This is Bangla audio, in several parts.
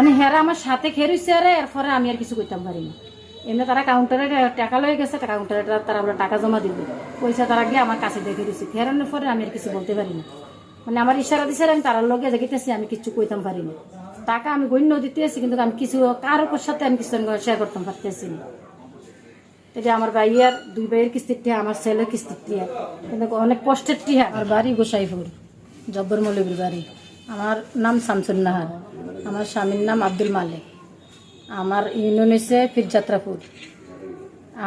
মানে হেরা আমার সাথে খেরুছে আরে, এরপরে আমি আর কিছু করতাম পারি না। এমনি তারা কাউন্টারে টাকা লয়ে গেছে কাউন্টারে তারা বলে টাকা জমা দিবে। পয়সা তারা গিয়ে আমার কাছে দেখে দিচ্ছে ফেরানোর পরে আমি আর কিছু বলতে পারি না। মানে আমার ইশারা দিছে আমি তারার লগে দেখিতেছি আমি কিছু কইতাম পারি না। টাকা আমি গণ্য দিতে আছি, কিন্তু আমি কিছু কারোর সাথে আমি কিছু শেয়ার করতাম পারতেছি না। এটা আমার ভাইয়ার দুই ভাইয়ের কিস্তির টিয়া, আমার ছেলের কিস্তির টিয়া। কিন্তু অনেক কষ্টের টিয়া। আমার বাড়ি গোসাইপুর, জব্বর মৌলবীর বাড়ি। আমার নাম শামসুন নাহার। আমার স্বামীর নাম আব্দুল মালিক। আমার ইউনিয়ন হচ্ছে ফিরযাত্রাপুর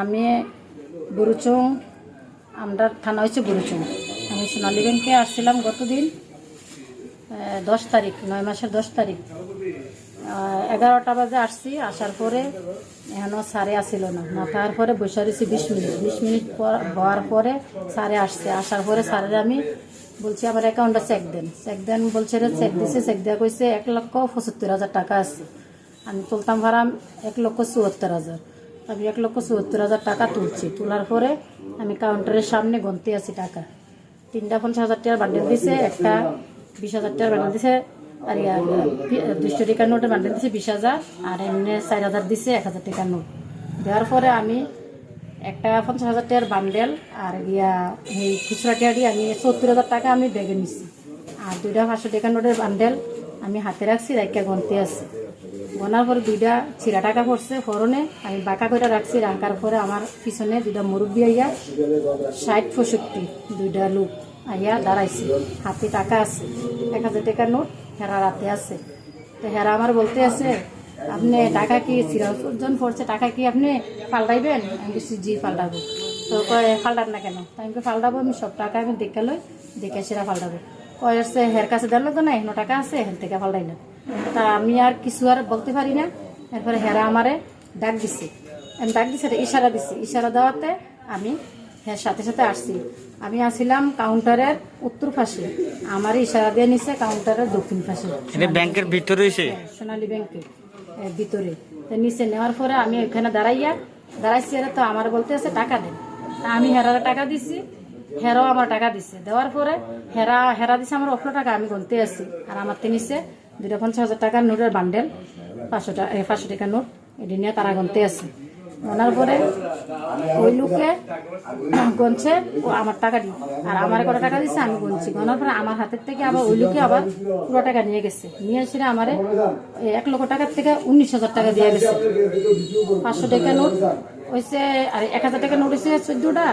আমি বুরুচুং আমরা থানা হচ্ছে বুরুচুং আমি সোনালী ব্যাংকে আসছিলাম গতদিন দশ তারিখ, নয় মাসের দশ তারিখ। এগারোটা বাজে আসছি, আসার পরে এখনও সারে আসিল না। না, তারপরে বসে রয়েছি বিশ মিনিট। বিশ মিনিট পর, হওয়ার পরে সারে আসছে। আসার পরে সারের আমি বলছি, আমার অ্যাকাউন্টে চেক দেন। চেক দেন, বলছে রে চেক দিছে চেক দেওয়া কইছে, এক লক্ষ পঁচাত্তর হাজার টাকা আছে। আমি তুলতাম ভাড়াম এক লক্ষ চুয়াত্তর হাজার। আমি এক লক্ষ চুয়াত্তর হাজার টাকা তুলছি। তোলার পরে আমি কাউন্টারের সামনে গনতে আছি টাকা। তিনটা পঞ্চাশ হাজার টাকার বান্ডেল দিছে, একটা বিশ হাজার টাকার বান্ডেল দিছে, আর দুইশো টাকার নোটের বান্ডেল দিছে বিশ হাজার, আর এমনি চার হাজার দিছে এক হাজার টাকার নোট দেওয়ার পরে আমি একটা পঞ্চাশ হাজার টাকার বান্ডেল আর ইয়া এই খুচরা টাকা দিয়ে আমি সত্তর হাজার টাকা আমি ব্যাগে নিছি। আর দুইটা পাঁচশো টাকার নোটের বান্ডেল আমি হাতে রাখছি রাখা গনতে আছি। গনার পরে দুইটা ছিঁড়া টাকা পড়ছে ফরনে আমি বাঁকা করে রাখছি, রাখার পরে আমার পিছনে দুইটা মুরব্বী আইয়া ষাট পঁয়ষট্টি দুইটা লোক আইয়া দাঁড়াইছি। হাতে টাকা আছে, এক হাজার টাকার নোট হেরা রাতে আছে। তো হেরা আমার বলতে আছে আপনি টাকা কি চিরজন পড়ছে টাকা কি আপনি পাল্টাইবেন আমি বলছি জি পাল্টাবো তো কয় পাল্টান না কেন? তো আমি পাল্টাবো আমি সব টাকা আমি দেখে লই দেখে সেরা পাল্টাবো কয় হচ্ছে হের কাছে দিল তো না এখনও টাকা আছে হের থেকে পাল্টাইলাম তা আমি আর কিছু আর বলতে পারি না। এরপরে হেরা আমারে ডাক দিছে। আমি ডাক দিছে ইশারা দিছি। ইশারা দেওয়াতে আমি হ্যাঁ সাথে সাথে আসছি। আমি আসছিলাম কাউন্টারের উত্তর পাশে। আমার ইশারা দিয়ে নিছে কাউন্টারের দক্ষিণ পাশে। ব্যাংকের ভিতরে হ্যাঁ, সোনালী ব্যাংকে। ভিতরে। তো নিচে নেওয়ার পরে আমি ওইখানে দাঁড়াইয়া, দাঁড়াইছি তো আমার বলতে আছে টাকা দেন। আমি হেরার টাকা দিছি, হেরাও আমার টাকা দিছে। দেওয়ার পরে হেরা হেরা দিছে আমার অফলো টাকা, আমি গুনতে আছি। আর আমার তো নিচে দুটা পঞ্চাশ হাজার টাকার নোটের বান্ডেল, পাঁচশো টাকা পাঁচশো টাকার নোট, এটি নিয়ে তারা গুনতে আছে। গোনার পরে ওই লোকে গনছে ও আমার টাকা দিই আর আমার কটা টাকা দিচ্ছে আমি গুনছি। গনার পরে আমার হাতের থেকে আবার ওই লোকে আবার পুরো টাকা নিয়ে গেছে। নিয়ে এসে আমার এক লক্ষ টাকার থেকে উনিশ হাজার টাকা দিয়ে গেছে। পাঁচশো টাকা নোট হয়েছে আর এক হাজার টাকা নোট হয়েছে চোদ্দটা।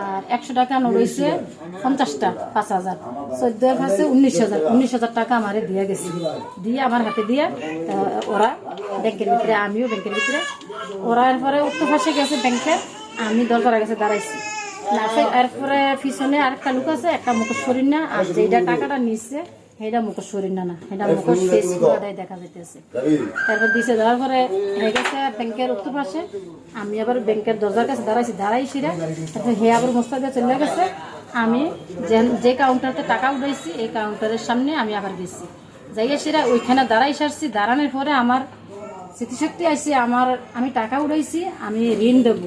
আর একশো টাকা আনো রয়েছে পঞ্চাশটা, পাঁচ হাজার। চোদ্দ পাশে উনিশ হাজার। উনিশ হাজার টাকা আমারে দিয়ে গেছে। দিয়ে আমার হাতে দিয়ে ওরা ব্যাংকের ভিতরে, আমিও ব্যাংকের ভিতরে। ওরা এরপরে উত্তর পাশে গেছে ব্যাংকের আমি দরকার গেছে দাঁড়াইছি। এরপরে পিছনে আরেকটা লোক আছে, একটা মুখোশ করি না, আর যেটা টাকাটা নিচ্ছে সেটা মুখোশ শরীর না না সেটা মুখোশ ফেস পুরোটাই দেখা যাইতেছে। তারপর দিছে দেওয়ার পরে হয়ে গেছে ব্যাংকের উত্তর পাশে। আমি আবার ব্যাংকের দরজার কাছে দাঁড়াইছি দাঁড়াইছি রে তারপর হে আবার মোস্তা দিয়ে চলে গেছে। আমি যে কাউন্টারতে টাকা উঠাইছি এই কাউন্টারের সামনে আমি আবার গেছি। যাইয়া সেরা ওইখানে দাঁড়াই সারছি। দাঁড়ানোর পরে আমার স্মৃতিশক্তি আসছে আমার আমি টাকা উঠাইছি আমি ঋণ দেবো।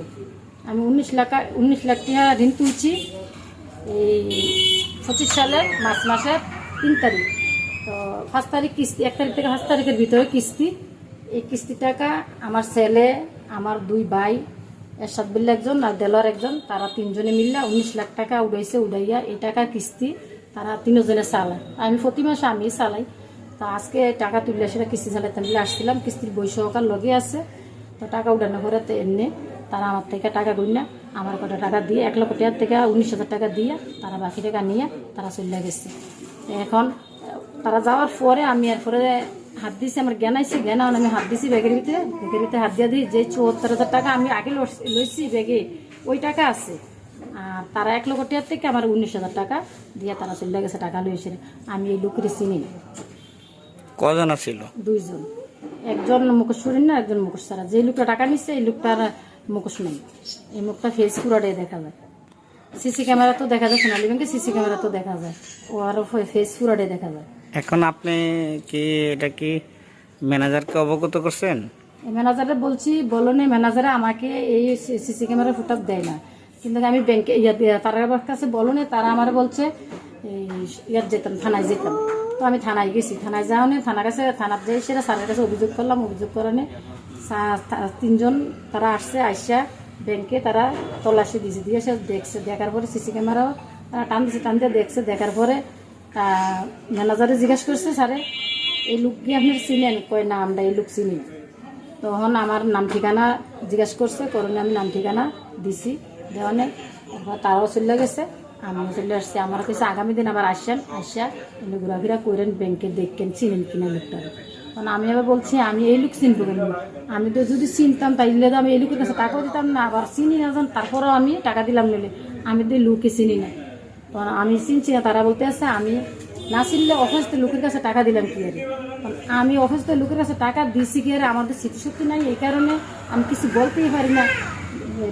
আমি উনিশ লাখ উনিশ লাখ টাকা ঋণ তুলছি। এই পঁচিশ সালের মার্চ মাসের তিন তারিখ। তো পাঁচ তারিখ কিস্তি, এক তারিখ থেকে পাঁচ তারিখের ভিতরে কিস্তি। এই কিস্তি টাকা আমার ছেলে, আমার দুই ভাই, এরশাদ বিল্লা একজন আর দেলোয়ার একজন, তারা তিনজনে মিললে উনিশ লাখ টাকা উড়াইছে, উড়াইয়া এই টাকা কিস্তি তারা তিনজনে চালায়। আমি প্রতি মাসে আমি চালাই। তো আজকে টাকা তুললে সেটা কিস্তি চালাইতে মিলে আসছিলাম, কিস্তির বই লগে আছে। তো টাকা উঠানো করে তো এমনি, তারা আমার থেকে টাকা গুণ আমার কটা টাকা দিয়ে, এক লক্ষ টাকার থেকে উনিশ হাজার টাকা দিয়ে তারা বাকি টাকা নিয়ে তারা চলে গেছে। এখন তারা যাওয়ার পরে আমি এরপরে হাত দিছি আমার জ্ঞান আইসি জ্ঞান আমি হাত দিছি ব্যাগের ভিতরে ব্যাগের ভিতরে হাত দিয়ে দিই যে চুয়াত্তর হাজার টাকা আমি আগে লইছি ব্যাগে ওই টাকা আছে। আর তারা এক লক্ষ টাকার থেকে আমার উনিশ হাজার টাকা দিয়ে তারা চলে গেছে টাকা লইছে। আমি এই লোকের চিনি কজন ছিল দুইজন। একজন মুখোশ শরীর না একজন মুখোশ ছাড়া যে লোকটা টাকা নিচ্ছে এই লোকটার মুখোশ নেই। এই মুখটা ফেস পুরোটাই দেখা যায়। সিসি ক্যামেরা তো দেখা যায় সোনালী ব্যাংকে সিসি ক্যামেরা তো দেখা যায়। ও আরও ফেস পুরোটাই দেখা যায়। এখন আপনি কি এটা কি ম্যানেজারকে অবগত করছেন? ম্যানেজারে বলছি বলো না ম্যানেজারে আমাকে এই সিসি ক্যামেরা ফুটাপ দেয় না। কিন্তু আমি ব্যাংকে তার কাছে বলো না তারা আমার বলছে এই ইয়ার যেতাম থানায় যেতাম। তো আমি থানায় গেছি। থানায় যাওয়া নেই থানার কাছে থানার যাই সেটা স্যারের কাছে অভিযোগ করলাম অভিযোগ করে নে তিনজন তারা আসছে আইসা ব্যাংকে তারা তল্লাশি দিয়েছে দিয়ে সে দেখছে, দেখার পরে সিসি ক্যামেরাও তারা টান দিছে টান দিয়ে দেখছে, দেখার পরে ম্যানেজারে জিজ্ঞেস করছে, স্যারে, এই লোক কি আপনার চিনেন? কয়, না, আমরা এই লোক চিনি। তখন আমার নাম ঠিকানা জিজ্ঞেস করছে করণে আমি নাম ঠিকানা দিছি দেওয়ানে এবার তারাও চলে গেছে, আমিও চলে আসছি। আমার কাছে আগামী দিন আবার আসছেন আসিয়া ঘোরাফেরা করেন, ব্যাংকে দেখেন চিনেন কিনা লোকটা। কারণ আমি আবার বলছি আমি এই লোক চিনবো কেন আমি তো যদি চিনতাম তাইলে তো আমি এই লোকের কাছে টাকাও দিতাম না আবার চিনি না যখন তারপরেও আমি টাকা দিলাম নিলে আমি তো লোককে চিনি না। তখন আমি চিনছি না তারা বলতে আছে আমি না চিনলে অফিস লোকের কাছে টাকা দিলাম কি আরে কারণ আমি অফিস লোকের কাছে টাকা দিছি কি আরে আমাদের স্মৃতিশক্তি নাই এই কারণে আমি কিছু বলতেই পারি না।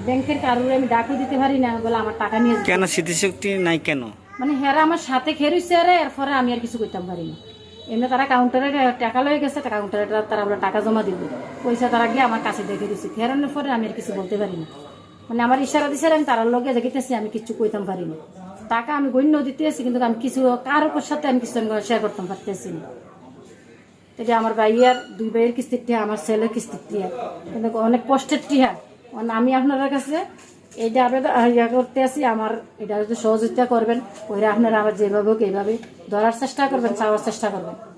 ব্যাংকের কারোর আমি ডাকও দিতে পারি না বলে আমার টাকা নিয়ে। কেন স্মৃতিশক্তি নাই কেন? মানে হেরা আমার সাথে খেরুছে আরে এরপরে আমি আর কিছু করতাম পারি না। এমনি তারা কাউন্টারে টাকা লয়ে গেছে কাউন্টারে তারা বলে টাকা জমা দিব। পয়সা তারা গিয়ে আমার কাছে দেখে দিচ্ছে ফেরানোর পরে আমি আর কিছু বলতে পারি না। মানে আমার ইশারা দিছে আমি তারার লগে দেখিতেছি, আমি কিছু কইতাম পারি না। টাকা আমি গণ্য দিতে আছি কিন্তু আমি কিছু কারোর সাথে আমি কিছু শেয়ার করতাম, পারতেছি না। এটা আমার ভাইয়ার, দুই ভাইয়ের কিস্তির টিয়া আমার ছেলের কিস্তির টিয়া কিন্তু অনেক কষ্টের টিয়া কারণ আমি আপনার কাছে এইটা আবেদন ইয়া করতে আসি, আমার এটা যদি সহযোগিতা করবেন ওইটা আপনারা আবার যেভাবে হোক এইভাবে ধরার চেষ্টা করবেন, চাওয়ার চেষ্টা করবেন।